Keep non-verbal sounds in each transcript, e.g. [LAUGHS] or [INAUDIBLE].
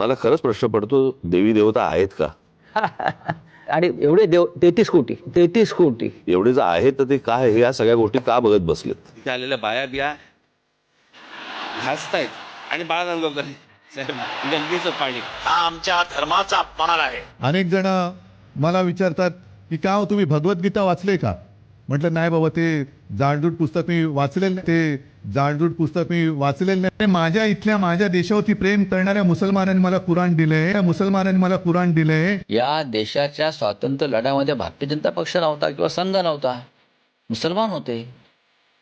मला खरंच प्रश्न पडतो देवी देवता आहेत का? [LAUGHS] आणि एवढे देव तेहतीस कोटी तेहतीस कोटी. एवढे जर आहेत तर ते काय हे या सगळ्या गोष्टी का बघत बसलेत? तिथे आलेल्या बाया बिया हसतायत आणि बाळा गंगेचं पाणी. हा आमच्या धर्माचा अपमान आहे. अनेक जण मला विचारतात की का हो तुम्ही भगवद्गीता वाचले का? म्हटलं नाही बाबा ते जाडजूट पुस्तक मी वाचलेलं नाही. ते जाडजूट पुस्तक मी वाचलेलं नाही. माझ्या इथल्या माझ्या देशावरती प्रेम करणाऱ्या मुसलमानांनी मला कुराण दिलंय. त्या मुसलमानांनी मला कुराण दिलंय. या देशाच्या स्वातंत्र्य लढ्यामध्ये भारतीय जनता पक्ष नव्हता किंवा संघ नव्हता. मुसलमान होते.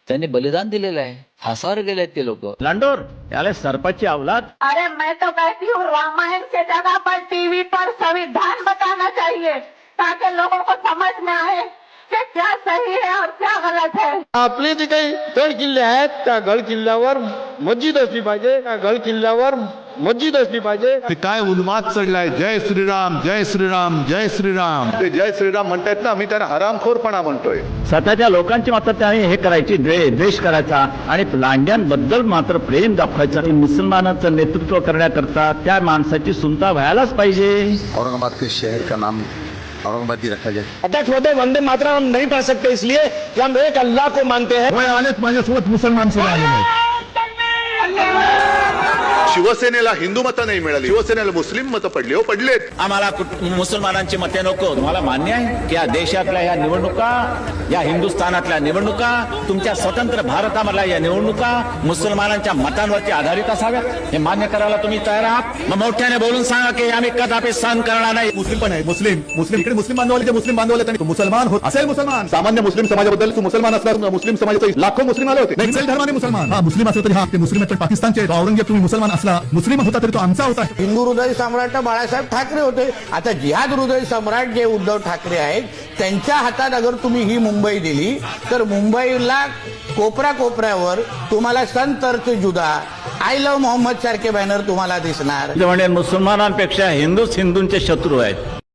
त्यांनी बलिदान दिलेलं आहे. फासावर गेले ते लोक. लांडोर याला सरपाची अवलाद. अरे मैं तो कहती हूँ रामायण के जगह पर टीवी पर संविधान बताना चाहिए ताकि लोगों को समझ में आए। क्या सही है और क्या गलत है आपले जे काही गड किल्ले आहेत त्या गड किल्ल्यावर मस्जिद असली पाहिजे त्या गड किल्ल्यावर मस्जिद असली पाहिजे. ते काय उन्माद चढलाय? जय श्रीराम जय श्रीराम जय श्रीराम. ते जय श्रीराम म्हणतायत ना मी त्यांना हरामखोरपणा म्हणतोय. स्वतःच्या लोकांची मात्र त्याने हे करायची द्वे द्वेष करायचा आणि लांड्यांबद्दल मात्र प्रेम दाखवायचं. आणि मुसलमानाचं नेतृत्व करण्याकरता त्या माणसाची सुनता व्हायलाच पाहिजे. औरंगाबाद के शहर का नाम औरंगाबाद ही रखा जाए अटैक होते वंदे मातरम हम नहीं पढ़ सकते इसलिए कि हम एक अल्लाह को मानते हैं। मुसलमान आहेत शिवसेनेला हिंदू मतं नाही मिळाली. शिवसेनेला मुस्लिम मतं पडली. हो पडलेत. आम्हाला मुसलमानांची मते नको. तुम्हाला मान्य आहे की या देशातल्या या निवडणुका या हिंदुस्थानातल्या निवडणुका तुमच्या स्वतंत्र भारतामधल्या या निवडणुका मुसलमानांच्या मतांवरती आधारित असाव्यात? हे मान्य करायला तुम्ही तयार आहात? मग मोठ्याने बोलून सांगा की आम्ही कदापि सहन करणार नाही. मुस्लिम पण आहे. मुस्लिम. मुस्लिम इकडे मुस्लिम बांधवाले जे मुस्लिम बांधवाले त्यांनी मुसलमान होत असेल मुसलमान. सामान्य मुस्लिम समाजाबद्दल तू मुसलमान असला मुस्लिम समाजाचे लाखो मुस्लिम आले होते. धर्माने मुसलमान. हा मुस्लिम असला तरी हा ते मुस्लिम पाकिस्तानचे. औरंगजेब तुम्ही मुसलमान असला मुस्लिम होता तरी तो आमचा होता. हिंदू हृदय सम्राट बाळासाहेब ठाकरे होते. आता जिहाद हृदय सम्राट जे उद्धव ठाकरे आहेत त्यांच्या हातात अगर तुम्ही ही मुंबई दिली तर मुंबईला कोपऱ्या कोपऱ्यावर तुम्हाला संत अर्थ जुदा आय लव्ह मोहम्मद सारखे बॅनर तुम्हाला दिसणार. म्हणजे मुसलमानांपेक्षा हिंदूच हिंदूंचे शत्रू आहेत.